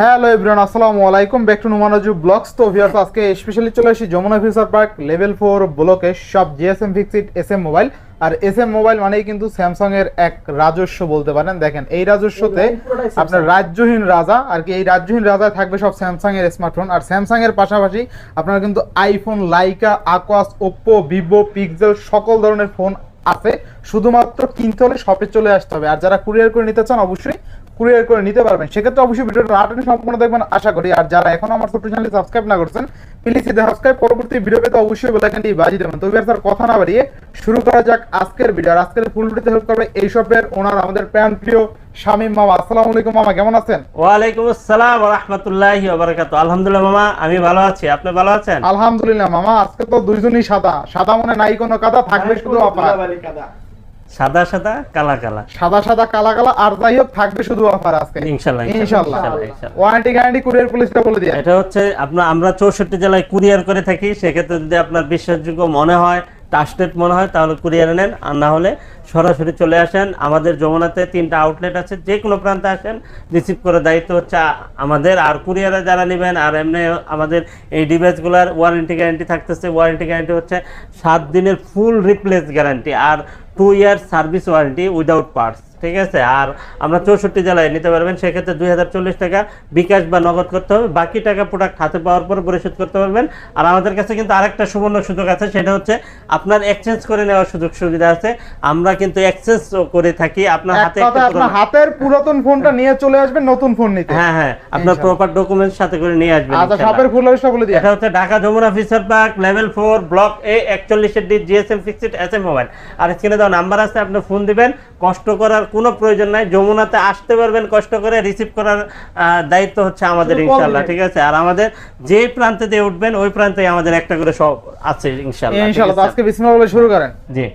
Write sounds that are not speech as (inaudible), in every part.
Hello everyone, আসসালামু আলাইকুম। Back to Numanaju blogs তো ভিউয়ার্স আজকে স্পেশালি চলে আসি Jamuna future park level four ব্লকে সব GSM fixed S M mobile আর এস এম মোবাইল মানেই কিন্তু স্যামসাং এর এক রাজস্ব বলতে পারেন। দেখেন, এই রাজস্বতে আপনার রাজ্যহীন রাজা, আর কি এই রাজ্যহীন রাজায় থাকবে সব স্যামসাং এর স্মার্টফোন আর স্যামসাং এর পাশাপাশি আপনারা কিন্তু iPhone Laika Aquos Oppo Vivo pixel সকল ধরনের ফোন আছে। শুধুমাত্র কিনতে হলে শপে চলে আসতে হবে। আর যারা কুরিয়ার করে নিতে চান, অবশ্যই কুরিয়ার করে নিতে পারবেন। সেক্ষেত্রে অবশ্যই ভিডিওটা নাটনে সম্পূর্ণ দেখবেন আশা করি। আর যারা এখন আমার ছোট্ট চ্যানেলটি সাবস্ক্রাইব না করছেন প্লিজ এতে সাবস্ক্রাইব পরবর্তী ভিডিও পেতে অবশ্যই বেলাইকনটি বাজিয়ে দেবেন। তবে স্যার কথা না বাড়িয়ে শুরু করা যাক আজকের ভিডিও আর আজকের ফুল ভিডিওতে হেল্প করবে এই শপের ওনার আমাদের প্যান প্রিয় শামীম মামা। আসসালামু আলাইকুম মামা কেমন আছেন? ওয়ালাইকুম আসসালাম রহমতুল্লাহি ওবারাকাতু আলহামদুলিল্লাহ মামা আমি ভালো আছি। আপনি ভালো আছেন? আলহামদুলিল্লাহ মামা আজকে তো দুইজনই সাদা। সাদা মনে নাই কোনো কাদা থাকবে শুধু অফার সাদা সাদা কালা কালা। সাদা সাদা কালা কালা আর যাই হোক থাকবে শুধু অফার আজকে। ইনশাআল্লাহ ইনশাল্লাহ। ওয়ারেন্টি গ্যারান্টি কুরিয়ার পুলিশটা বলে দিয়ে এটা হচ্ছে আপনার আমরা চৌষট্টি জেলায় কুরিয়ার করে থাকি সেক্ষেত্রে যদি আপনার বিশ্বাসযোগ্য মনে হয় ট্রাস্টেড মনে হয় তাহলে কুরিয়ারে নেন। আর না হলে সরাসরি চলে আসেন। আমাদের যমুনাতে তিনটা আউটলেট আছে যে কোনো প্রান্তে আসেন রিসিভ করে দায়িত্ব হচ্ছে আমাদের। আর কুরিয়ারে যারা নেবেন আর এমনি আমাদের এই ডিভাইসগুলোর ওয়ারেন্টি গ্যারান্টি থাকতেছে। ওয়ারেন্টি গ্যারান্টি হচ্ছে সাত দিনের ফুল রিপ্লেস গ্যারান্টি আর 2 years service warranty without parts. ঠিক আছে? আর আমরা চৌষট্টি জেলায় নিতে পারবেন সেক্ষেত্রে দুই হাজার চল্লিশ টাকা বিকাশ বা নগদ করতে হবে। বাকি টাকা প্রোডাক্ট হাতে পাওয়ার পর পরিশোধ করতে পারবেন। আর আমাদের কাছে কিন্তু আরেকটা সুবর্ণ সুযোগ আছে সেটা হচ্ছে আপনার এক্সচেঞ্জ করে নেওয়ার সুযোগ সুবিধা আছে। আমরা কিন্তু এক্সচেঞ্জ করে থাকি আপনার হাতে হাতের পুরাতন ফোনটা নিয়ে চলে আসবেন নতুন ফোন নিতে। হ্যাঁ হ্যাঁ আপনার প্রপার ডকুমেন্টস সাথে করে নিয়ে আসবেন আচ্ছা। শপের ফুল লিস্টটা বলে দিয়ে এটা হচ্ছে Dhaka Jamuna future park level four block A একচল্লিশের D GSM fixed S M mobile আর স্ক্রিনে দেওয়া নাম্বার আছে আপনি ফোন দিবেন। কষ্ট করার কোনো প্রয়োজন নাই। যমুনাতে আসতে পারবেন কষ্ট করে রিসিভ করার দায়িত্ব হচ্ছে আমাদের ইনশাল্লাহ ঠিক আছে? আর আমাদের যে প্রান্তে দিয়ে উঠবেন ওই প্রান্তে আমাদের একটা করে সব আছে ইনশাল্লাহ আছে? আজকে বিসমিল্লাহ বলে শুরু করেন। জি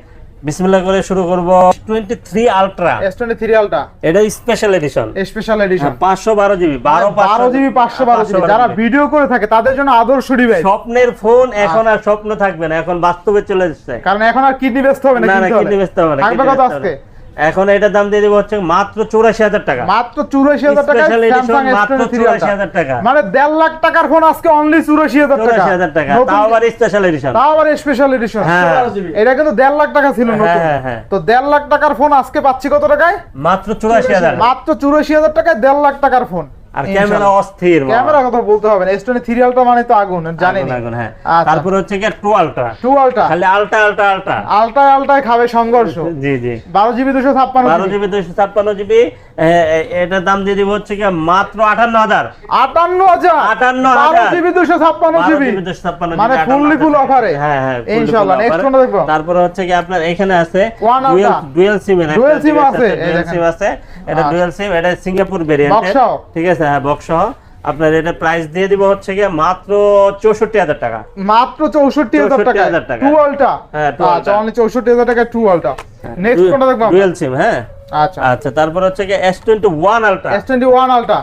বিসমিল্লাহ করে শুরু করব। টোয়েন্টি থ্রি আলট্রা S23 আলটা এটা স্পেশাল এডিশন স্পেশাল এডিশন পাঁচশো বারো জিবি বারো বারো জিবি পাঁচশো বারো জিবি। যারা ভিডিও করে থাকে তাদের জন্য আদর্শ ডিভাইস স্বপ্নের ফোন এখন আর স্বপ্ন থাকবে না এখন বাস্তবে চলে যাচ্ছে কারণ এখন আর কিডনি ব্যস্ত হবে না না কিডনি। বেচতে হবে না থাকবে কত আজকে। এখন এটার দাম দিয়ে দেবো হচ্ছে মাত্র চৌরাশি হাজার টাকা। মাত্র চৌরাশি হাজার টাকা মাত্র চৌরাশি হাজার টাকা। মানে দেড় লাখ টাকার ফোন আজকে অনলি চৌরাশি হাজার টাকা। চৌরাশি হাজার টাকা। তাও আবার স্পেশাল এডিশন তাও আবার স্পেশাল এডিশন হ্যাঁ। এটা কিন্তু দেড় লাখ টাকা ছিল হ্যাঁ, হ্যাঁ, হ্যাঁ। তো দেড় লাখ টাকার ফোন আজকে পাচ্ছি কত টাকায়? মাত্র চৌরাশি হাজার। মাত্র চৌরাশি হাজার টাকায় দেড় লাখ টাকার ফোন আর ক্যামেরা অস্থির ক্যামেরা কথা বলতে হবে না এস টোয়েন্টি থ্রি আলটা মানে তো আগুন জানি আগুন, হ্যাঁ। আচ্ছা। তারপর হচ্ছে কি টু আলট্রা টু আলটা খালি আলট্রা আলট্রা আলট্রা আলটায় আলটায় খাবে সংঘর্ষ। জি জি। বারো জিবি দুশো ছাপ্পান্ন বারো জিবি। দুইশো ছাপ্পান্ন জিবি। এটার দাম দিয়ে দিব হচ্ছে কি মাত্র আটান্ন হাজার। আটান্ন হাজার? 58,000 বারো জিবি দুশো ছাপ্পান্ন জিবি। ছাপ্পান্ন মানে ফুললি ফুল অফারে হ্যাঁ হ্যাঁ ইনশাআল্লাহ নেক্সট। কোনটা দেখব। তারপরে হচ্ছে কি আপনার এখানে আছে। ডুয়েল সিম Dual SIM আছে, ডুয়েল সিম আছে। এটা আচ্ছা। ডুয়েল সিম এটা সিঙ্গাপুর ভেরিয়েন্ট ঠিক আছে? হ্যাঁ বক্স সহ আপনার এটা প্রাইস দিয়ে দিব হচ্ছে কি মাত্র চৌষট্টি হাজার টাকা। মাত্র চৌষট্টি হাজার টাকা 64,000 টাকা। টু হ্যাঁ, আচ্ছা। অনলি চৌষট্টি হাজার টাকা টু নেক্সট কোনটা দেখব? ডুয়েল সিম হ্যাঁ। আচ্ছা। আচ্ছা তারপর হচ্ছে কি S twenty one ultra S twenty one ultra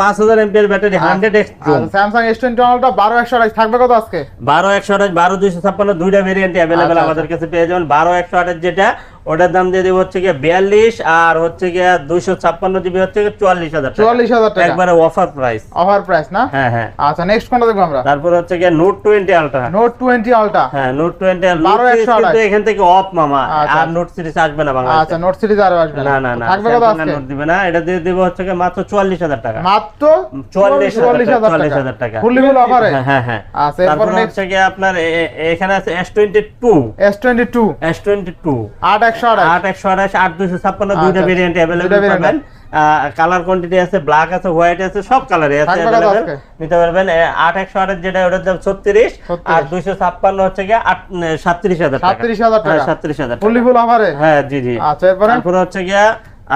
পাঁচ হাজার এমপিএর battery hundred X Samsung S twenty one ultra বারো একশো আঠাশ থাকবে কত আজকে? বারো একশো আঠাশ বারো দুইশো ছাপ্পান্ন দুইটা ভেরিয়েন্ট আচ্ছা, আমাদের কাছে পেয়ে যাবেন। বারো একশো আঠাশ যেটা ওটার দাম দিয়ে দেবো হচ্ছে গিয়ে বিয়াল্লিশ আর হচ্ছে গিয়ে দুইশো ছাপ্পান্ন জিবি হচ্ছে চুয়াল্লিশ হাজার চুয়াল্লিশ হাজার টাকা। একবারে অফার প্রাইস অফার প্রাইস না? হ্যাঁ হ্যাঁ। আচ্ছা নেক্সট কোনটা দেখব আমরা? তারপর হচ্ছে গিয়ে note twenty ultra note twenty ultra হ্যাঁ নোট টোয়েন্টি 12 কিন্তু এখান থেকে অফ মামা। আচ্ছা। আর নোট সিরিজ আসবে না বাংলা আচ্ছা নোট সিরিজ আরও আসবে না। না না থাকবে কত Samsung আজকে? নোট দিবে না। এটা দিয়ে দেবো হচ্ছে গিয়ে মাত্র চুয়াল্লিশ হাজার টাকা। মাত্র চুয়াল্লিশ চুয়াল্লিশ হাজার টাকা। হাজার টাকা। ফুললি ফুল অফারে হ্যাঁ হ্যাঁ আচ্ছা এরপর তারপর হচ্ছে গিয়ে আপনার এখানে আছে S twenty two S twenty two S twenty two আট একশো আঠাশ আট একশো আঠাশ আট দুশো ছাপ্পান্ন দুইটা ভেরিয়েন্ট অ্যাভেলেবেল পাবেন। কালার কোয়ান্টিটি আছে ব্ল্যাক আছে হোয়াইট আছে সব কালারই আছে অ্যাভেলেবেল নিতে পারবেন আট একশো আঠাশ যেটা ওটার দাম ছত্রিশ আর দুইশো ছাপ্পান্ন হচ্ছে গিয়ে আট সাতত্রিশ হাজার সাতত্রিশ হাজার সাতত্রিশ হাজার ফুললি ফুল অফারে হ্যাঁ জি জি। আচ্ছা এরপরে? হচ্ছে গিয়া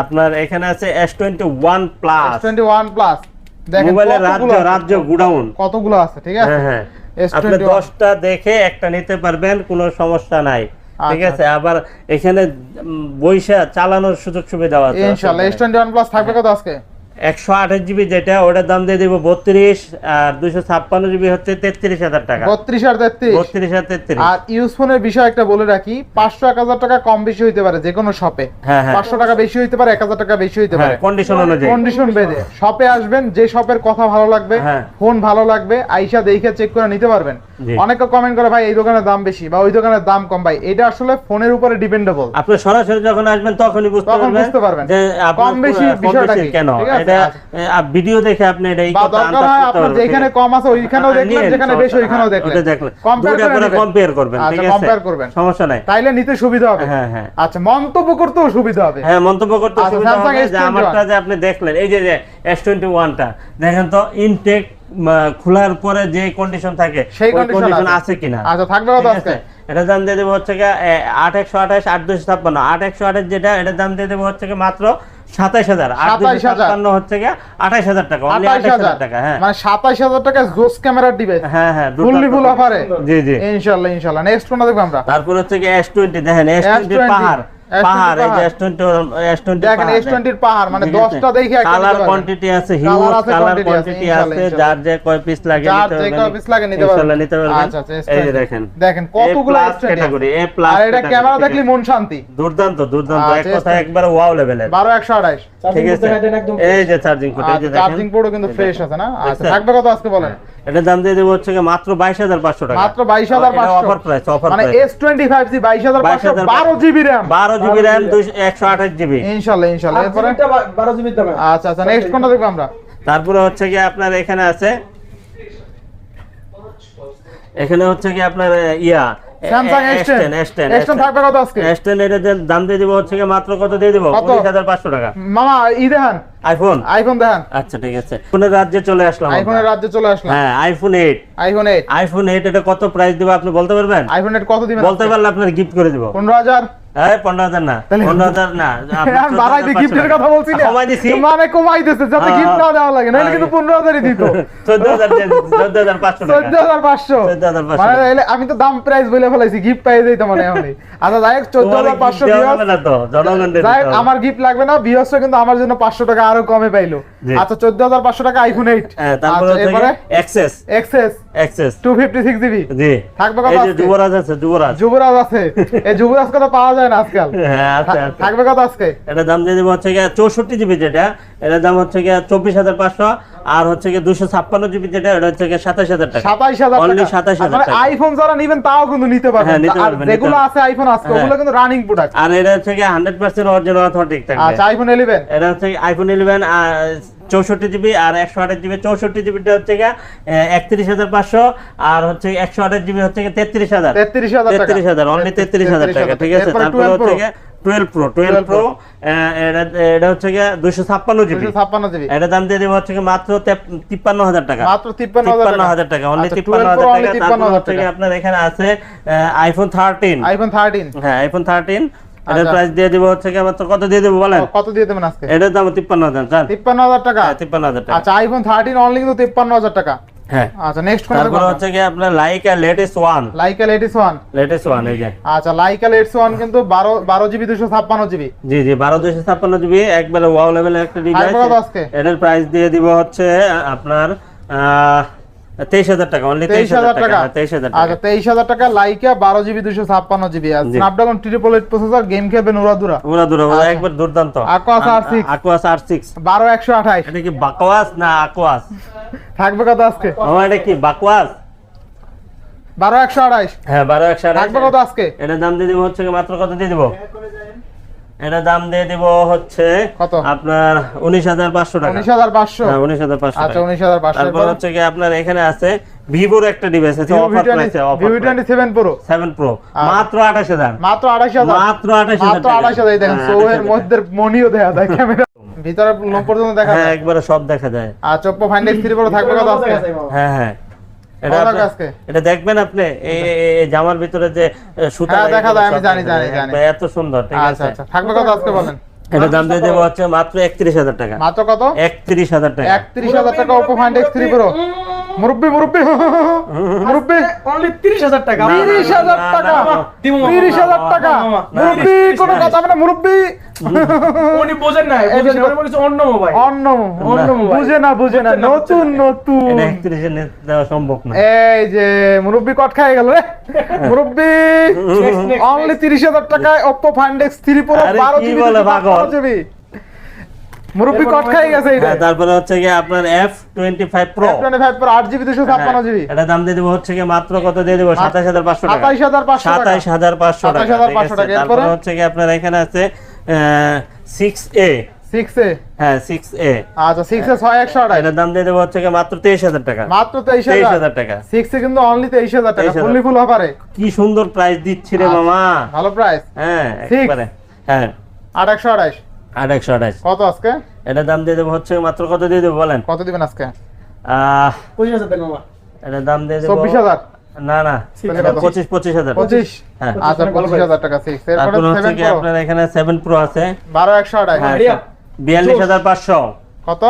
আপনার এখানে আছে S twenty one plus twenty one plus মোবাইলের রাজ্য রাজ্য গুডাউন। কতগুলো আছে ঠিক আছে? হ্যাঁ হ্যাঁ। আপনি দশটা দেখে একটা নিতে পারবেন কোনো সমস্যা নাই। ঠিক আচ্ছা, আছে আবার এখানে বইসা চালানোর সুযোগ সুবিধা আছে ইনশাআল্লাহ এস ওয়ান প্লাস থাকবে কত আজকে? একশো আঠাশ জিবি যেটা ওটার দাম দিয়ে দিব বত্রিশ আর দুশো ছাপ্পান্ন জিবি হচ্ছে তেত্রিশ হাজার টাকা। বত্রিশ আর তেত্রিশ? বত্রিশ আর তেত্রিশ। আর ইউজ ফোনের বিষয় একটা বলে রাখি পাঁচশো এক হাজার টাকা কম বেশি হইতে পারে যে কোনো শপে। হ্যাঁ হ্যাঁ। পাঁচশো টাকা বেশি হইতে পারে এক হাজার টাকা বেশি হইতে হ্যাঁ পারে। কন্ডিশন অনুযায়ী। কন্ডিশন বেঁধে শপে আসবেন যে শপের কথা ভালো লাগবে হ্যাঁ। ফোন ভালো লাগবে আইসা দেখে চেক করে নিতে পারবেন। অনেকে কমেন্ট করে ভাই এই দোকানের দাম বেশি বা ওই দোকানের দাম কম। ভাই এটা আসলে ফোনের উপরে ডিপেন্ডেবল আপনি সরাসরি যখন আসবেন তখনই বুঝতে তখন পারবেন বুঝতে পারবেন। যে কম বেশি বিষয়টা কেন? এটা। ভিডিও দেখে আপনি এটা যেখানে কম আছে ওইখানেও দেখলেন যেখানে বেশি ওইখানেও দেখলেন ওটা দেখলেন। Compare করে করে কম্পেয়ার করবেন আচ্ছা, ঠিক আছে? compare করবেন। সমস্যা নাই। তাইলে নিতে সুবিধা হবে। হ্যাঁ হ্যাঁ। আচ্ছা মন্তব্য করতেও সুবিধা হবে। হ্যাঁ মন্তব্য করতে আচ্ছা, সুবিধা হবে যে আমারটা যে আপনি দেখলেন এই যে এস টোয়েন্টি ওয়ানটা দেখেন তো ইনটেক খোলার পরে যে কন্ডিশন থাকে সেই কন্ডিশন আছে। কিনা? আচ্ছা থাকবে কত আজকে। আছে? এটার দাম দিয়ে দেবো হচ্ছে আট একশো আঠাশ আট দুশো ছাপ্পান্ন। আট একশো আঠাশ যেটা এটার দাম দিয়ে দেবো হচ্ছে মাত্র সাতাইশ হাজার। 27,000 ছাপ্পান্ন হচ্ছে গিয়ে আঠাইশ হাজার টাকা আঠাইশ হাজার টাকা হ্যাঁ। মানে সাতাইশ হাজার টাকা জোস ক্যামেরার দিবে হ্যাঁ হ্যাঁ ফুললি। ফুল অফারে জি জি। ইনশাল্লাহ ইনশাল্লাহ। নেক্সট কোনটা দেখব আমরা? তারপর হচ্ছে গিয়ে এস টোয়েন্টি দেখেন এস টোয়েন্টি পাহাড়। S20 পাহাড় এই দেখেন পাহাড় মানে দশটা দেখে একটা কালার কোয়ান্টিটি আছে Colour হিউজ কালার কোয়ান্টিটি আছে যার যে কয় পিস লাগে যার নিতে যে কয় piece লাগে নিতে ইনশাআল্লাহ পারবেন। নিতে পারবেন। আচ্ছা, আচ্ছা, এই যে দেখেন। দেখেন কতগুলো S20 ক্যাটাগরি এ প্লাস আর এটা ক্যামেরা দেখলি মন শান্তি। দুর্দান্ত দুর্দান্ত। এক আচ্ছা, কথা একবার ওয়াও লেভেলের বারো একশো আড়াইশ ঠিক আছে। এই যে চার্জিং পোর্ট এই যে চার্জিং পোর্টও কিন্তু ফ্রেশ আছে না? আচ্ছা থাকবে কত আজকে বলেন? এটার দাম দিয়ে দেবো হচ্ছে মাত্র বাইশ হাজার পাঁচশো টাকা। মাত্র বাইশ হাজার পাঁচশো। অফার প্রাইস অফার মানে price S twenty five G বাইশ হাজার পাঁচশো 22,500 বারো জিবি জিবি এরপরে? দামে। আচ্ছা আচ্ছা নেক্সট কোনটা দেখব আমরা? তারপরে হচ্ছে কি আপনার এখানে আছে এখানে হচ্ছে কি আপনার yeah Samsung S ten S ten S ten থাকবে কত আজকে? এস টেন এর দাম দিয়ে দিব হচ্ছে মাত্র কত দিয়ে দিব? টাকা। মামা ই দেখান। আইফোন আইফোন দেখান। আচ্ছা ঠিক আছে। আইফোনের রাজ্যে চলে আসলাম আইফোনের রাজ্যে চলে আসলাম। হ্যাঁ iPhone eight iPhone 8 iPhone eight এটা কত প্রাইস দিব আপনি বলতে পারবেন? আইফোন 8 কত দিবেন বলতে পারলে আপনার গিফট করে দিব। পনেরো হাজার। হ্যাঁ পনেরো হাজার না পনেরো হাজার না (laughs) আমি বাড়াই দিই 14,500 গিফটের কথা বলছি না কমাই দিছি মানে কমাই দিতেছে যাতে গিফট না। দেওয়া লাগে নাহলে। কিন্তু পনেরো হাজারই দিত চোদ্দ হাজার চোদ্দ হাজার পাঁচশো চোদ্দ টাকা হাজার পাঁচশো মানে আমি তো দাম প্রাইস বলে ফেলাইছি গিফট পাই মানে আচ্ছা যাই হোক চোদ্দ হাজার পাঁচশো। আমার গিফট লাগবে না বিয়াসটা কিন্তু আমার জন্য পাঁচশো টাকা আরও কমে পাইলো। আচ্ছা চোদ্দ হাজার পাঁচশো টাকা আইফোন এইট হ্যাঁ তারপরে এরপরে XS XS XS two GB জি। থাকবে কত এই? যুবরাজ আছে যুবরাজ। যুবরাজ আছে। এই যুবরাজ কথা পাওয়া যায় না আজকাল। হ্যাঁ আছে থাকবে কত আজকে? এটার দাম দিয়ে দেবো হচ্ছে গিয়ে চৌষট্টি জিবি যেটা। এটার দাম হচ্ছে গিয়ে চব্বিশ হাজার পাঁচশো। আর হচ্ছে গিয়ে দুশো ছাপ্পান্ন জিবি যেটা এটা হচ্ছে সাতাশ হাজার টাকা। সাতাইশ হাজার Only টাকা। 27,000 আপনারা টাকা। আইফোন যারা নিবেন তাও কিন্তু নিতে পারবেন। হ্যাঁ, নিতে পারবেন, যেগুলো আছে আইফোন আজকে হ্যাঁ। ওগুলো কিন্তু রানিং প্রোডাক্ট আর এটা হচ্ছে গিয়ে হান্ড্রেড পার্সেন্ট অরিজিনাল অথেন্টিক থাকবে। আচ্ছা আইফোন ইলেভেন এটা হচ্ছে আইফোন ইলেভেন চৌষট্টি জিবি আর একশো আঠাশ জিবি চৌষট্টি জিবিটা হচ্ছে গিয়ে একত্রিশ হাজার পাঁচশো আর হচ্ছে একশো আঠাশ জিবি হচ্ছে গিয়ে তেত্রিশ হাজার। তেত্রিশ হাজার তেত্রিশ হাজার অনলি তেত্রিশ হাজার টাকা ঠিক আছে? তারপরে হচ্ছে। গিয়ে টুয়েলভ প্রো টুয়েলভ প্রো এটা হচ্ছে গিয়ে দুশো ছাপ্পান্ন জিবি। ছাপ্পান্ন জিবি। এটা দাম দিয়ে দেবো হচ্ছে মাত্র তিপ্পান্ন হাজার টাকা। মাত্র তিপ্পান্ন হাজার টাকা। অনলি আচ্ছা, তিপ্পান্ন হাজার টাকা। 53 তারপর হচ্ছে আপনার এখানে আছে আইফোন থার্টিন আইফোন থার্টিন হ্যাঁ আইফোন থার্টিন প্রাইস দিয়ে দিব হচ্ছে কি কত দিয়ে দেব বলেন? কত দিয়ে দেবেন আজকে? দাম 53000 জান 53000 টাকা? হ্যাঁ, 53000 টাকা। আচ্ছা আইফোন 13 অনলি কিন্তু 53000 টাকা। হ্যাঁ। আচ্ছা নেক্সট তারপর হচ্ছে কি আপনার Leica latest one Leica latest one latest one এই যে। আচ্ছা লাইকা লেটেস্ট ওয়ান কিন্তু 12 12 জিবি 256 জিবি জি জি 12 256 জিবি একবারে ওয়াও লেভেলের একটা ডিভাইস এটার প্রাইস দিয়ে দিব হচ্ছে আপনার আহ 23000 টাকা অনলি হ্যাঁ, আচ্ছা, 23000 আর স্ন্যাপড্রাগন 888 প্রসেসর গেম খেলবেন উড়াদুরা না আকোয়াস থাকবে কত আজকে? আমার এটা কি বাকওয়াস বারো একশো আঠাশ। হ্যাঁ বারো একশো থাকবে কত আজকে? এটার দাম দিয়ে দেবো হচ্ছে মাত্র কত দিয়ে দিবো? এটার দাম দিয়ে দিব হচ্ছে কত? আপনার উনিশ হাজার পাঁচশো টাকা। উনিশ হাজার পাঁচশো? হ্যাঁ উনিশ হাজার পাঁচশো আচ্ছা তারপর হচ্ছে কি আপনার এখানে আছে ভিভোর একটা ডিভাইস আছে অফার প্রাইসে offer Vivo twenty pro seven pro মাত্র আঠাশ হাজার। মাত্র দেখেন হ্যাঁ, মধ্যে মনিও দেখা যায় ক্যামেরা ভিতরে পর্যন্ত দেখা হ্যাঁ যায়। একবারে সব দেখা যায়। আর চপ্পো ফাইন্ডেক্স থ্রি প্রো থাকবে কত আজকে? হ্যাঁ হ্যাঁ। এটা দেখবেন আপনি এই জামার ভিতরে যে সুতা হ্যাঁ, দেখা যায়, আমি জানি, জানি, জানি। এত সুন্দর ঠিক আচ্ছা আছে? আচ্ছা থাকবে কত আজকে বলেন? এটা দাম দিয়ে দেবো হচ্ছে মাত্র একত্রিশ হাজার টাকা। মাত্র কত? একত্রিশ হাজার টাকা। একত্রিশ হাজার টাকা ওপো ফাইন্ডেক্স থ্রি প্রো মুরব্বি মুরব্বি মুরব্বি। অনলি 30000 টাকা। না, না, তিরিশ হাজার না, টাকা। না, না, দিমু মামা। তিরিশ হাজার টাকা। মামা, মুরব্বি কোনো কথা হবে না মুরব্বি। উনি বোঝেন না অন্য মোবাইল অন্য অন্য মোবাইল বুঝে না বুঝে না নতুন নতুন। এটা একত্রিশে নিতে দেওয়া সম্ভব না। এই যে মুরব্বি কট খাই গেল রে। মুরব্বি অনলি next. তিরিশ হাজার টাকায় বারো কি জিবি বলে পাগল? জিবি মুরব্বি কট খাই গেছে এটা হ্যাঁ, তারপরে হচ্ছে কি আপনার F25 Pro F25 Pro 8GB হ্যাঁ, এটা দাম দিয়ে দেব হচ্ছে কি মাত্র কত দিয়ে দেব? 27500 টাকা। 27500 টাকা। 27500 টাকা হচ্ছে কি আপনার এখানে আছে 6A 6A 6A টাকা। কিন্তু অনলি 23000 টাকা কি সুন্দর প্রাইস দিচ্ছে রে মামা। ভালো প্রাইস হ্যাঁ একবারে। হ্যাঁ। আঠাশশো কত আজকে? এটা দাম দিয়ে দেবো হচ্ছে মাত্র কত দিয়ে দেবো বলেন? কত দিবেন আজকে? এটা দাম দিয়ে দেবো চব্বিশ হাজার? না না পঁচিশ পঁচিশ হাজার। পঁচিশ? হ্যাঁ। আচ্ছা, পঁচিশ হাজার টাকা হচ্ছে কি আপনার এখানে সেভেন প্রো আছে। বারো একশো আঠাশ। হ্যাঁ, বিয়াল্লিশ হাজার পাঁচশো। কত?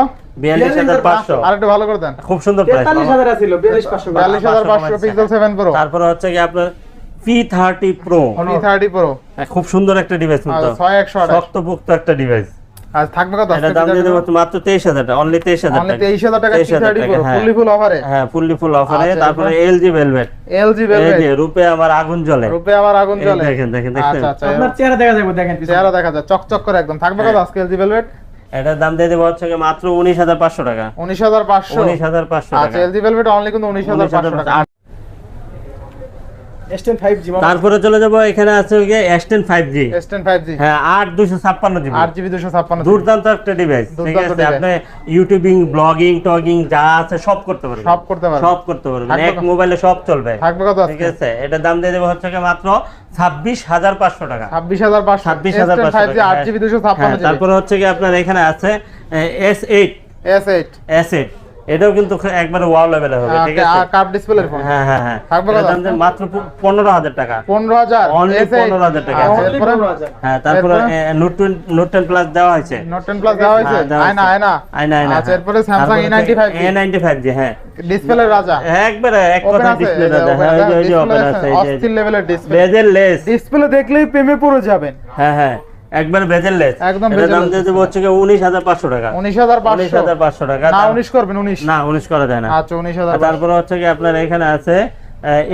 বিয়াল্লিশ হাজার পাঁচশো। আর একটু ভালো করে দেন। খুব সুন্দর প্রাইস বিয়াল্লিশ হাজার পাঁচশো হচ্ছে কি আপনার P thirty pro P thirty pro খুব সুন্দর একটা ডিভাইস কিন্তু শক্তপুক্ত একটা ডিভাইস আর থাকবে কত? এটা দাম দিয়ে দেবো মাত্র তেইশ হাজার টাকা অনলি তেইশ হাজার অনলি টাকা। তেইশ হাজার টাকা পি 23,000 থার্টি টাকা, প্রো হ্যাঁ। ফুললি ফুল অফারে হ্যাঁ ফুললি ফুল অফারে আচ্ছা, তারপরে এরপর? এলজি ভেলভেট এলজি এই যে রূপে আমার আগুন জ্বলে। রূপে আবার আগুন জ্বলে। দেখেন, দেখেন, দেখছেন? আচ্ছা আচ্ছা আপনার চেহারা দেখা যাবে দেখেন চেহারা দেখা যায় চকচক করে একদম। থাকবে কত হ্যাঁ। আজকে এলজি ভেলভেট এটার দাম দিয়ে দেবো হচ্ছে মাত্র উনিশ হাজার পাঁচশো টাকা। উনিশ হাজার পাঁচশো। উনিশ হাজার পাঁচশো আচ্ছা টাকা। এলজি ভেলভেট অনলি কিন্তু উনিশ হাজার পাঁচশো টাকা S10 5G মামা তারপরে চলে যাব এখানে আছে ওই S ten five G S ten five G হ্যাঁ জিবি। জিবি দুর্দান্ত একটা ডিভাইস ঠিক আছে আপনি ইউটিউবিং ব্লগিং টগিং যা আছে সব করতে পারবেন। সব করতে পারবে সব করতে পারবেন। এক মোবাইলে সব চলবে। থাকবে কত ঠিক আছে এটার দাম দিয়ে দেবো হচ্ছে মাত্র ছাব্বিশ হাজার পাঁচশো টাকা। ছাব্বিশ হাজার পাঁচশো। ছাব্বিশ হাজার পাঁচশো ফাইভ জি টাকা, আট হ্যাঁ। জিবি দুশো ছাপ্পান্ন হ্যাঁ, জিবি। তারপরে হচ্ছে কি আপনার এখানে আছে S eight S eight S eight এটাও কিন্তু একবারে ওয়াও লেভেলে হবে ঠিক আছে? কাপ ডিসপ্লের ফোন হ্যাঁ হ্যাঁ হ্যাঁ। থাকবে কত? দাম মাত্র প- পনেরো হাজার টাকা। পনেরো হাজার। Only এস এইট 15,000 টাকা। এরপরে 15,000 হ্যাঁ তারপরে এরপরে? নোট নোট টেন প্লাস দেওয়া হয়েছে। নোট টেন প্লাস দেওয়া হয়েছে? হ্যাঁ, আয়না হয়েছে। আয়না। আয়না আয়না আচ্ছা এরপরে Samsung A ninety five A ninety five G হ্যাঁ। ডিসপ্লের রাজা। একবারে এক কথা ডিসপ্লে দাদা হ্যাঁ ওই যে- ওপেন আছে, আছে এই যে- অস্থির লেভেলের ডিসপ্লে বেজেল লেস ডিসপ্লে দেখলেই প্রেমে পড়ে যাবেন। হ্যাঁ হ্যাঁ। একবার বেজেল লেস একদম দাম দেবো হচ্ছে হাজার পাঁচশো টাকা। উনিশ হাজার উনিশ পাঁচশো হাজার পাঁচশো টাকা। না তার- উনিশ করবেন উনিশ। না উনিশ করা যায় না। আচ্ছা উনিশ হাজার আর তারপরে হচ্ছে কি আপনার এখানে আছে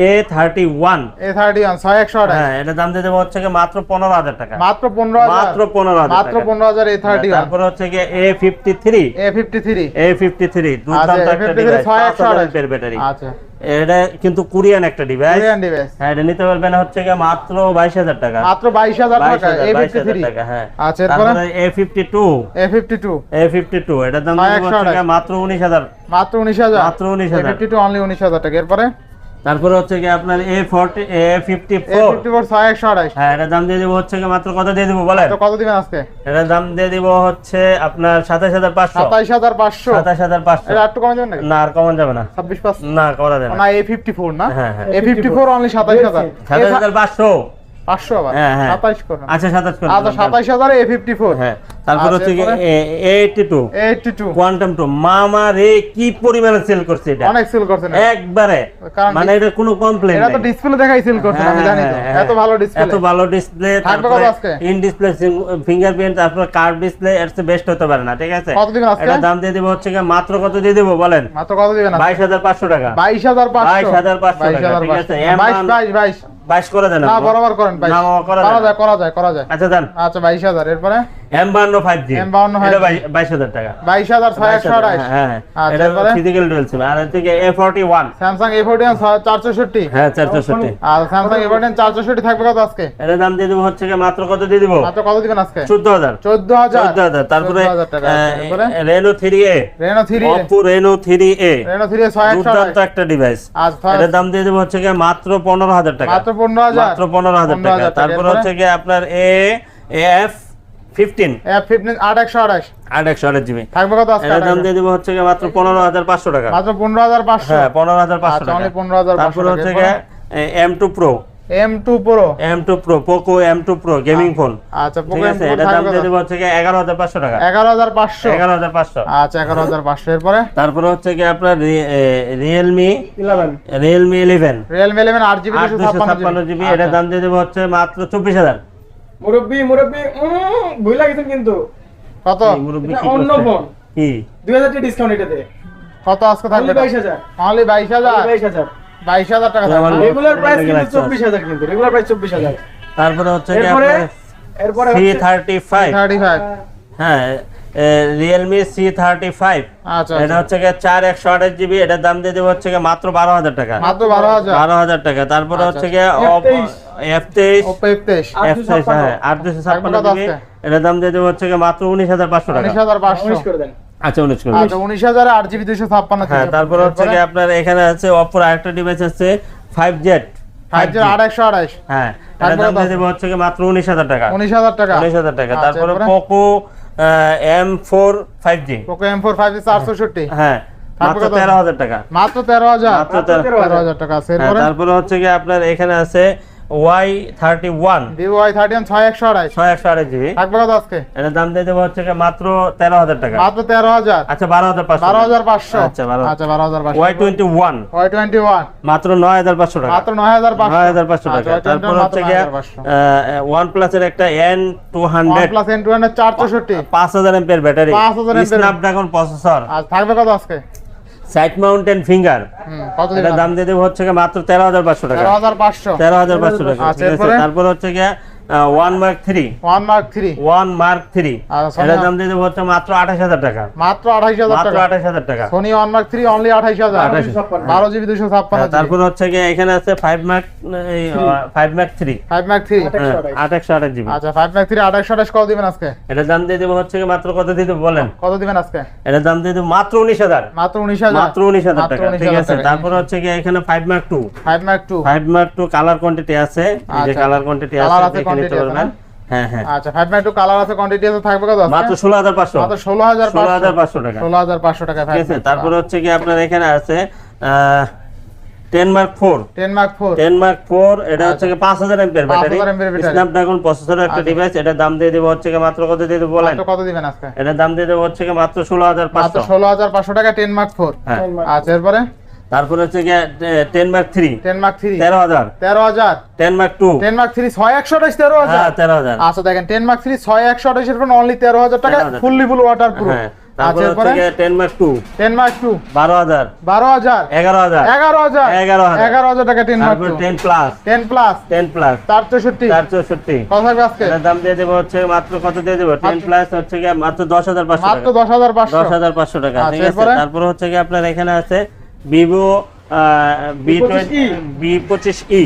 A thirty one A thirty one ছয় একশো আঠাশ। হ্যাঁ এটার দাম দেবো হচ্ছে কি মাত্র পনেরো হাজার টাকা। মাত্র পনেরো হাজার? মাত্র পনেরো হাজার মাত্র টাকা। পনেরো হাজার এ থার্টি ওয়ান তারপরে হচ্ছে কি A fifty three A fifty three A fifty three দুর্দান্ত একটা ডিভাইস। ছয় পাঁচ একশো হাজার আঠাশ ব্যাটারি আচ্ছা। এটা কিন্তু কোরিয়ান একটা ডিভাইস কোরিয়ান ডিভাইস হ্যাঁ এটা নিতে পারবেন হচ্ছে কি মাত্র বাইশ হাজার টাকা। মাত্র বাইশ হাজার বাইশ টাকা হাজার এ বাইশ ফিফটি হাজার থ্রি টাকা হ্যাঁ। আচ্ছা এরপরে? তারপরে A fifty two A fifty two A fifty two এটার দাম হচ্ছে মাত্র উনিশ হাজার। মাত্র উনিশ হাজার। মাত্র 19,000 এ ফিফটি টু অনলি উনিশ হাজার টাকা। এরপরে? তারপরে হচ্ছে কি আপনার A forty A fifty four ছয় একশো আঠাশ হ্যাঁ এটার দাম দিয়ে দেবো হচ্ছে কি মাত্র কত দিয়ে দেবো বলেন? তো কত দিবেন আজকে? এটার দাম দিয়ে দিব হচ্ছে আপনার সাতাশ হাজার পাঁচশো। সাতাইশ হাজার পাঁচশো। সাতাশ হাজার পাঁচশো। এটা একটু কমে নাকি? না আর কমন যাবে না। ছাব্বিশ পাঁচ। না করা যাবে না। না এ ফিফটি ফোর না? হ্যাঁ, হ্যাঁ। এ ফিফটি ফোর অনলি সাতাইশ হাজার। সাতাশ হাজার পাঁচশো। পাঁচশো আবার। হ্যাঁ, হ্যাঁ। সাতাইশ করুন। আচ্ছা সাতাশ করে আচ্ছা দিলাম, সাতাইশ হাজার এ ফিফটি ফোর হ্যাঁ। তারপর হচ্ছে টু টু কোয়ান্টাম টু মামা রে কি পরিমাণে সেল করছে এটা? অনেক সেল করছেন একবারে। মানে এটা কোনো কমপ্লেন এটা তো ডিসপ্লে দেখাই সেল করছেন আমি জানি তো। এত ভালো এত ভালো ডিসপ্লে তারপরে ইন ডিসপ্লে ফিঙ্গারপ্রিন্ট তারপর ডিসপ্লে এর চেয়ে বেস্ট হতে পারে না ঠিক আছে? কত দিবেন আজকে? এটা দাম দিয়ে দেবো হচ্ছে মাত্র কত দিয়ে দেবো বলেন? মাত্র কত দিবেন আজকে? বাইশ হাজার পাঁচশো টাকা। বাইশ হাজার পাঁচশো। 22,500 বাইশ হাজার ঠিক আছে, পাঁচশো। বাইশ M1 বাইশ বাইশ। বাইশ করে দেন না। বরাবর করেন বাইশ। না, করা যায় করা যায় করা যায়। আচ্ছা দেন। আচ্ছা বাইশ হাজার। এরপরে? এম বান্ন ফাইভ জি M52 এটা বাইশ হাজার টাকা। বাইশ হাজার ছয় একশো হ্যাঁ হ্যাঁ আচ্ছা, এটা ফিজিক্যাল ডুয়েল সিম আর থেকে A forty one Samsung A forty চার চৌষট্টি হ্যাঁ চারশোষট্টি আর স্যামসাং এ ফোরটি চার থাকবে কত আজকে? এটার দাম দিয়ে দেবো হচ্ছে মাত্র কত দিয়ে দিব? মাত্র কত দিবেন আজকে? চোদ্দ হাজার। চোদ্দ হাজার। চোদ্দ হাজার। তারপরে 14,000 টাকা আছে। এরপরে? Reno three A Reno three Oppo Reno three A Reno three ছয় দুর্দান্ত একটা ডিভাইস আজ এটার দাম দিয়ে দেবো হচ্ছে কি মাত্র পনেরো হাজার টাকা। মাত্র পনেরো হাজার। মাত্র পনেরো হাজার টাকা। 15,000 তারপর? হচ্ছে আপনার এ এফ ফিফটিন? ফিফটিন আট একশো আঠাশ আট একশো আট জিবি। থাকবে কত আজকে? দাম দিয়ে দেবো হচ্ছে মাত্র পনেরো হাজার পাঁচশো টাকা। মাত্র পনেরো হাজার পাঁচশো? হ্যাঁ পনেরো হাজার পাঁচশো আচ্ছা টাকা। পনেরো হাজার পাঁচশো হচ্ছে M two pro. Gaming phone. আচ্ছা এটা দাম দিয়ে দেবো হচ্ছে কি এগারো হাজার পাঁচশো টাকা। এগারো হাজার পাঁচশো। এগারো হাজার পাঁচশো। আচ্ছা এগারো হাজার পাঁচশো। এরপরে? তারপরে হচ্ছে কি আপনার Realme eleven Realme eleven Realme eleven আট জিবি আট ছাপ্পান্ন জিবি। এটা দাম দিয়ে দেবো হচ্ছে মাত্র চব্বিশ হাজার। মুরব্বি মুরব্বি ভুল লাগেছেন কিন্তু। কত? মুরব্বি কি অন্য ফোন। কি? দুই হাজার টাকা ডিসকাউন্ট এটাতে। কত আজকে থাকবে Only বাইশ হাজার। অনলি বাইশ হাজার? বাইশ হাজার। বাইশ হাজার টাকা তো থাকবে রেগুলার প্রাইস কিন্তু লাগছে। চব্বিশ হাজার কিন্তু রেগুলার প্রাইস চব্বিশ হাজার। তারপরে হচ্ছে কি এরপরে আপনার এরপরে হচ্ছে- থার্টি ফাইভ থার্টি ফাইভ হ্যাঁ রিয়েলমি সি থার্টি ফাইভ আচ্ছা এটা হচ্ছে গিয়ে চার একশো আঠাশ জিবি এটার দাম দিয়ে দেবো হচ্ছে গিয়ে মাত্র বারো হাজার টাকা। মাত্র বারো হাজার? টাকা। তারপরে আচ্ছা, হচ্ছে গিয়ে F23 এফ তেইশ। ওপো এফ তেইশ। আট এফ দুশো তেইশ ছাপ্পান্ন। হ্যাঁ আট দুশো ছাপ্পান্ন জিবি এটার দাম দিয়ে দেবো হচ্ছে গিয়ে মাত্র উনিশ হাজার পাঁচশো টাকা। উনিশ হাজার পাঁচশো। করে দেন। আচ্ছা উনিশ আচ্ছা উনিশ হাজার আট জিবি দুইশো ছাপ্পান্ন হ্যাঁ তারপরে হচ্ছে কি আপনার এখানে আছে অপর আরেকটা ডিভাইস আছে ফাইভ জেড ফাইভ হ্যাঁ এটার দাম দিয়ে? দেবো হচ্ছে মাত্র উনিশ হাজার টাকা। উনিশ হাজার টাকা। উনিশ হাজার টাকা। আচ্ছা, তারপরে? Poco M four five G Poco M four five G চারশোষট্টি। হ্যাঁ তারপরে মাত্র? তেরো হাজার টাকা। মাত্র তেরো হাজার? মাত্র তেরো হাজার। টাকা আছে। হ্যাঁ, তারপরে হচ্ছে কি আপনার এখানে আছে Y thirty one Vivo Y thirty one ছয় একশো আড়াইশ। ছয় একশো আড়াই জিবি। থাকবে কত আজকে? এটার দাম দিয়ে দেবো হচ্ছে মাত্র তেরো হাজার টাকা। মাত্র তেরো হাজার। আচ্ছা বারো হাজার পাঁচশো। বারো হাজার পাঁচশো। আচ্ছা বারো আচ্ছা বারো হাজার পাঁচশো। Y twenty one Y twenty one মাত্র নয় হাজার পাঁচশো টাকা। মাত্র নয় হাজার পাঁচশো। নয় হাজার পাঁচশো আচ্ছা, টাকা। তারপর হচ্ছে গিয়ে 9,500 ওয়ান প্লাসের একটা N two hundred plus N two hundred চার চৌষট্টি পাঁচ হাজার এমপের ব্যাটারি। 5000 ampere স্ন্যাপড্রাগন প্রসেসর আর থাকবে কত আজকে? Side mounted finger. দিবেন দাম দিয়ে দেবো হচ্ছে মাত্র তেরো হাজার পাঁচশো টাকা। তেরো হাজার পাঁচশো। তেরো হাজার পাঁচশো টাকা। আচ্ছা? তারপর হচ্ছে গিয়ে one mark three one mark three one mark three এটার দাম দিয়ে দেবো হচ্ছে মাত্র আঠাশ হাজার টাকা। মাত্র আঠাইশ হাজার মাত্র টাকা। আঠাশ হাজার টাকা। Sony one mark three only আঠাইশ হাজার। 28,000 বারো জিবি দুশো ছাপ্পান্ন হ্যাঁ, তারপর হচ্ছে গিয়ে এখানে আছে five mark five mark three five mark three আঠাশশো আঠাশ। জিবি। আচ্ছা ফাইভ মার্ক থ্রি আঠাইশশো আঠাইশ কত দিবেন আজকে? এটার দাম দিয়ে দেবো হচ্ছে মাত্র কত দিয়ে দেবো বলেন। কত দিবেন আজকে? এটার দাম দিয়ে দেবো মাত্র উনিশ হাজার। মাত্র উনিশ হাজার। মাত্র উনিশ হাজার টাকা ঠিক আছে? তারপর হচ্ছে গিয়ে এখানে five mark two five mark two five mark two colour quantity আছে। এই যে আচ্ছা। কালার কোয়ান্টিটি Colour আছে নিতে পারবেন। হ্যাঁ হ্যাঁ। আচ্ছা ফাইভ মার্ক কালার আছে কোয়ান্টিটি আছে থাকবে কত? মাত্র ষোলো হাজার পাঁচশো। মাত্র ষোলো হাজার ষোলো হাজার পাঁচশো টাকা। ষোলো হাজার পাঁচশো টাকা ঠিক আছে তারপর হচ্ছে কি আপনার এখানে আছে mark four ten mark four ten mark four এটা হচ্ছে কি পাঁচ হাজার এমপের ব্যাটারি। 5000 স্ন্যাপড্রাগন প্রসেসর একটা আচ্ছা। ডিভাইস এটার দাম দিয়ে দেবো হচ্ছে কি মাত্র কত দিয়ে দেবো বলেন? কত দিবেন আজকে? এটার দাম দিয়ে দেবো হচ্ছে কি মাত্র ষোলো হাজার মাত্র পাঁচশো ষোলো হাজার পাঁচশো টাকা টেন মার্ক ফোর হ্যাঁ। আচ্ছা এরপরে? তারপর হচ্ছে গিয়ে ten mark three ten mark three তেরো হাজার। তেরো হাজার। Ten mark two ten mark three ছয় একশো আঠাইশ তেরো হাজার। হ্যাঁ তেরো হাজার। আচ্ছা দেখেন টেন মার্ক থ্রি ছয় একশো আঠাইশের ফোন অনলি তেরো হাজার টাকা ফুললি ফুল ওয়াটার প্রুফ তারপর হচ্ছে ten mark two ten mark two বারো হাজার। বারো হাজার। এগারো হাজার। এগারো হাজার। এগারো হাজার। এগারো হাজার টাকা ten mark ten plus ten plus ten plus চার চৌষট্টি। চার চৌষট্টি। কত আজকে? দাম দিয়ে দেবো হচ্ছে মাত্র কত দিয়ে দেবো? টেন প্লাস হচ্ছে গিয়ে মাত্র দশ হাজার পাঁচশো মাত্র দশ হাজার পাঁচশো। দশ হাজার পাঁচশো টাকা আচ্ছা, ঠিক আছে? তারপর হচ্ছে কি আপনার এখানে আছে ভিভো বি টোয়েন্টি বি পঁচিশ ই।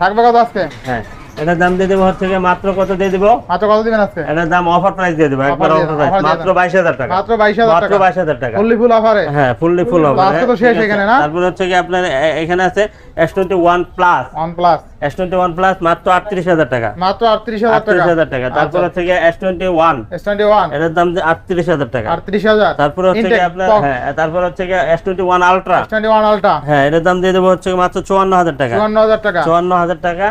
থাকবে কত আজকে? হ্যাঁ। এটার দাম দিয়ে দেবো হচ্ছে মাত্র কত দিয়ে দেবো? মাত্র কত দিবেন আজকে? এটার দাম অফার প্রাইস দিয়ে দেবো একবার অফার প্রাইস মাত্র দাও। বাইশ হাজার টাকা। মাত্র বাইশ হাজার মাত্র টাকা। বাইশ হাজার টাকা। ফুললি ফুল অফারে হ্যাঁ ফুললি ফুল হবে আজকে তো শেষ এখানে না? তারপর হচ্ছে কি আপনার এখানে আছে S twenty one plus one plus S twenty one plus মাত্র আটত্রিশ হাজার টাকা। মাত্র আটত্রিশ হাজার আটত্রিশ টাকা। হাজার টাকা। তারপর হচ্ছে twenty one S twenty one এটার দাম আটত্রিশ হাজার টাকা। আটত্রিশ হাজার। তারপর হচ্ছে কি আপনার হ্যাঁ তারপর হচ্ছে কি S twenty one ultra S twenty one ultra হ্যাঁ এটার দাম দিয়ে দেবো হচ্ছে মাত্র চুয়ান্ন হাজার টাকা। চুয়ান্ন হাজার টাকা। চুয়ান্ন হাজার টাকা।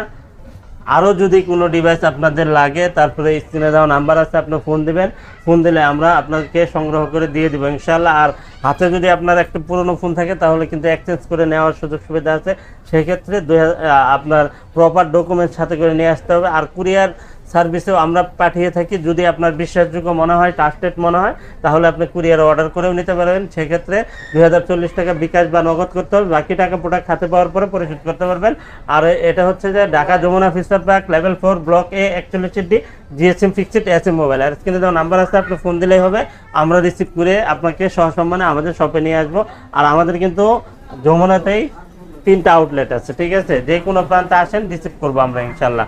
আরও যদি কোনো ডিভাইস আপনাদের লাগে, তারপরে স্ক্রিনে দেওয়া নাম্বার আছে, আপনি ফোন দেবেন। ফোন দিলে আমরা আপনাকে সংগ্রহ করে দিয়ে দেবো ইনশাল্লাহ আর হাতে যদি আপনার একটা পুরনো ফোন থাকে, তাহলে কিন্তু এক্সচেঞ্জ করে নেওয়ার সুযোগ সুবিধা আছে। সেক্ষেত্রে আপনার প্রপার ডকুমেন্টস সাথে করে নিয়ে আসতে হবে। আর কুরিয়ার সার্ভিসেও আমরা পাঠিয়ে থাকি। যদি আপনার বিশ্বাসযোগ্য মনে হয় ট্রাস্টেড মনে হয়, তাহলে আপনি কুরিয়ার অর্ডার করেও নিতে পারবেন। সেক্ষেত্রে দুই হাজার চল্লিশ টাকা বিকাশ বা নগদ করতে হবে। বাকি টাকা প্রোডাক্ট হাতে পাওয়ার পরে পরিশোধ করতে পারবেন। আর এটা হচ্ছে যে Dhaka Jamuna Future Park level four block A একচল্লিশ D GSM fixed S M mobile আর স্ক্রিনে দেওয়া নাম্বার আছে, আপনি ফোন দিলেই হবে। আমরা রিসিভ করে আপনাকে সহসম্মানে আমাদের শপে নিয়ে আসব। আর আমাদের কিন্তু যমুনাতেই তিনটা আউটলেট আছে, ঠিক আছে? যে কোনো প্রান্তে আসেন রিসিভ করব আমরা, ইনশাল্লাহ।